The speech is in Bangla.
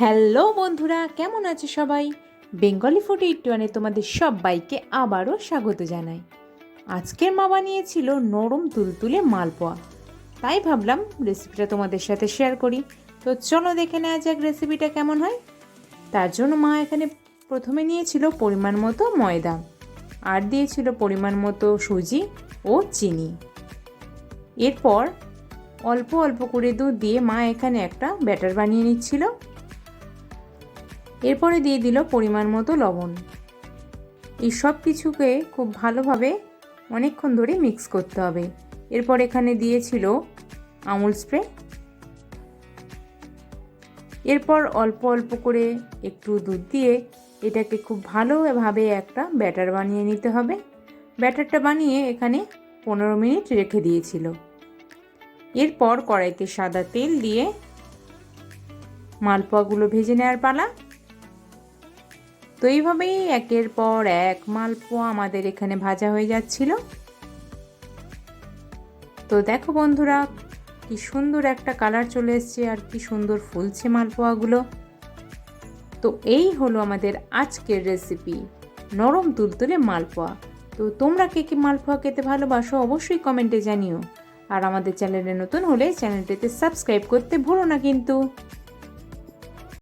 হ্যালো বন্ধুরা, কেমন আছে সবাই? বেঙ্গলি ফুড এইট ওয়ানে তোমাদের সবাইকে আবারও স্বাগত জানাই। আজকের মা বানিয়েছিল নরম তুলতুলে মালপোয়া। তাই ভাবলাম রেসিপিটা তোমাদের সাথে শেয়ার করি। তো চলো দেখে নেওয়া যাক রেসিপিটা কেমন হয়। তার জন্য মা এখানে প্রথমে নিয়েছিল পরিমাণ মতো ময়দা আর দিয়েছিল পরিমাণ মতো সুজি ও চিনি। এরপর অল্প অল্প করে দুধ দিয়ে মা এখানে একটা ব্যাটার বানিয়ে নিচ্ছিল। এরপরে দিয়ে দিল পরিমাণ মতো লবণ। এই সব কিছুকে খুব ভালোভাবে অনেকক্ষণ ধরে মিক্স করতে হবে। এরপর এখানে দিয়েছিল আমুল স্প্রে। এরপর অল্প অল্প করে একটু দুধ দিয়ে এটাকে খুব ভালোভাবে একটা ব্যাটার বানিয়ে নিতে হবে। ব্যাটারটা বানিয়ে এখানে পনেরো মিনিট রেখে দিয়েছিল। এরপর কড়াইতে সাদা তেল দিয়ে মালপোয়াগুলো ভেজে নেওয়ার পালা। তো এইভাবেই একের পর এক মালপোয়া আমাদের এখানে ভাজা হয়ে যাচ্ছিল। তো দেখো বন্ধুরা, কি সুন্দর একটা কালার চলে এসছে আর কি সুন্দর ফুলছে মালপোয়াগুলো। তো এই হলো আমাদের আজকের রেসিপি নরম তুলতুলে মালপোয়া। তো তোমরা কে কি মালপোয়া খেতে ভালোবাসো অবশ্যই কমেন্টে জানিও। আর আমাদের চ্যানেলে নতুন হলে চ্যানেলটিতে সাবস্ক্রাইব করতে ভুলো না কিন্তু।